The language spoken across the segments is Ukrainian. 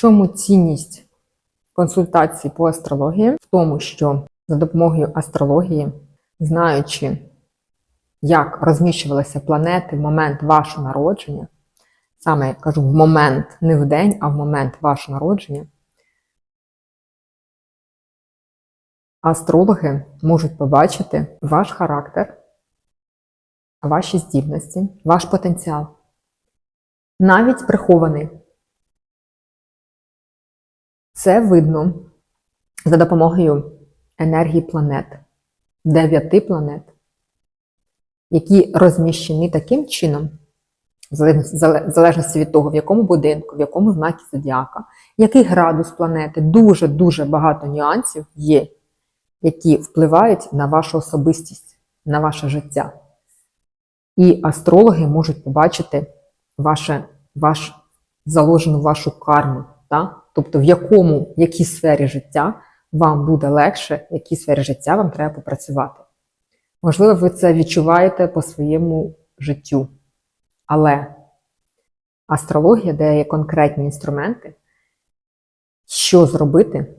чому цінність консультацій по астрології? В тому, що за допомогою астрології, знаючи, як розміщувалися планети в момент вашого народження, саме я кажу в момент, не в день, а в момент вашого народження, астрологи можуть побачити ваш характер, ваші здібності, ваш потенціал, навіть прихований. Це видно за допомогою енергії планет, дев'яти планет, які розміщені таким чином, в залежності- від того, в якому будинку, в якому знакі зодіака, який градус планети, дуже-дуже багато нюансів є, які впливають на вашу особистість, на ваше життя. І астрологи можуть побачити ваше, ваш, заложену вашу карму, та? Тобто в якому, в якій сфері життя вам буде легше, в якій сфері життя вам треба попрацювати. Можливо, ви це відчуваєте по своєму життю. Але астрологія дає конкретні інструменти, що зробити,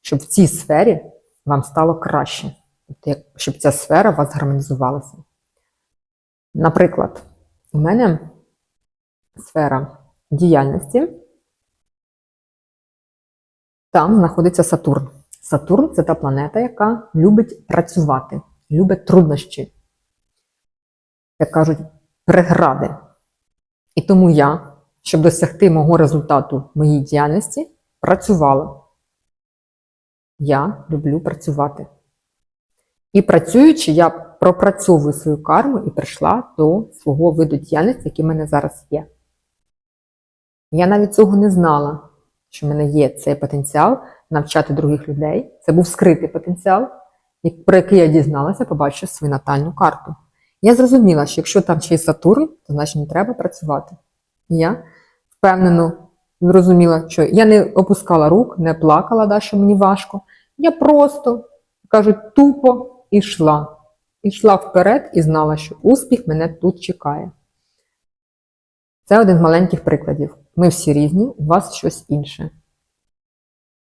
щоб в цій сфері вам стало краще, Тобто, щоб ця сфера у вас гармонізувалася. Наприклад, у мене сфера діяльності, там знаходиться Сатурн. Сатурн це та планета, яка любить працювати, любить труднощі, як кажуть, прегради. І тому я, щоб досягти мого результату моїй діяльності, працювала. Я люблю працювати. І працюючи, я пропрацьовую свою карму і прийшла до свого виду діяльності, який в мене зараз є. Я навіть цього не знала, що в мене є цей потенціал навчати других людей. Це був скритий потенціал, про який я дізналася, побачивши свою натальну карту. Я зрозуміла, що якщо там ще й Сатурн, то значить не треба працювати. І я впевнено зрозуміла, що я не опускала рук, не плакала, да, що мені важко. Я просто, кажуть, тупо ішла. Ішла вперед і знала, що успіх мене тут чекає. Це один з маленьких прикладів. Ми всі різні, у вас щось інше.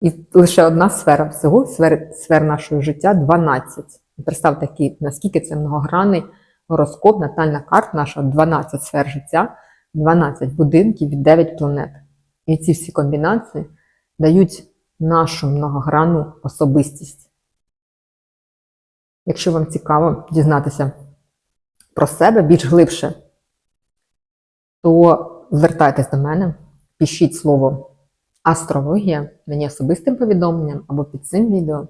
І лише одна сфера всього, сфер, сфер нашого життя 12. І Представте, наскільки це многогранний гороскоп, натальна карта наша 12 сфер життя, 12 будинків і 9 планет. І ці всі комбінації дають нашу многогранну особистість. Якщо вам цікаво дізнатися про себе більш глибше, то звертайтесь до мене, пишіть слово астрологія мені особистим повідомленням або під цим відео.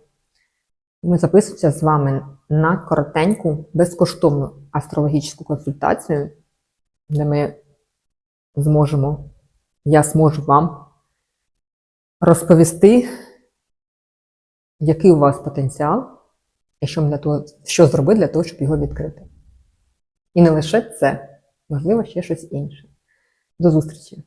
Ми записуємося з вами на коротеньку, безкоштовну астрологічну консультацію, де ми зможемо, я зможу вам розповісти, який у вас потенціал, і що, для того, що зробити для того, щоб його відкрити. І не лише це, можливо, ще щось інше. До зустрічі!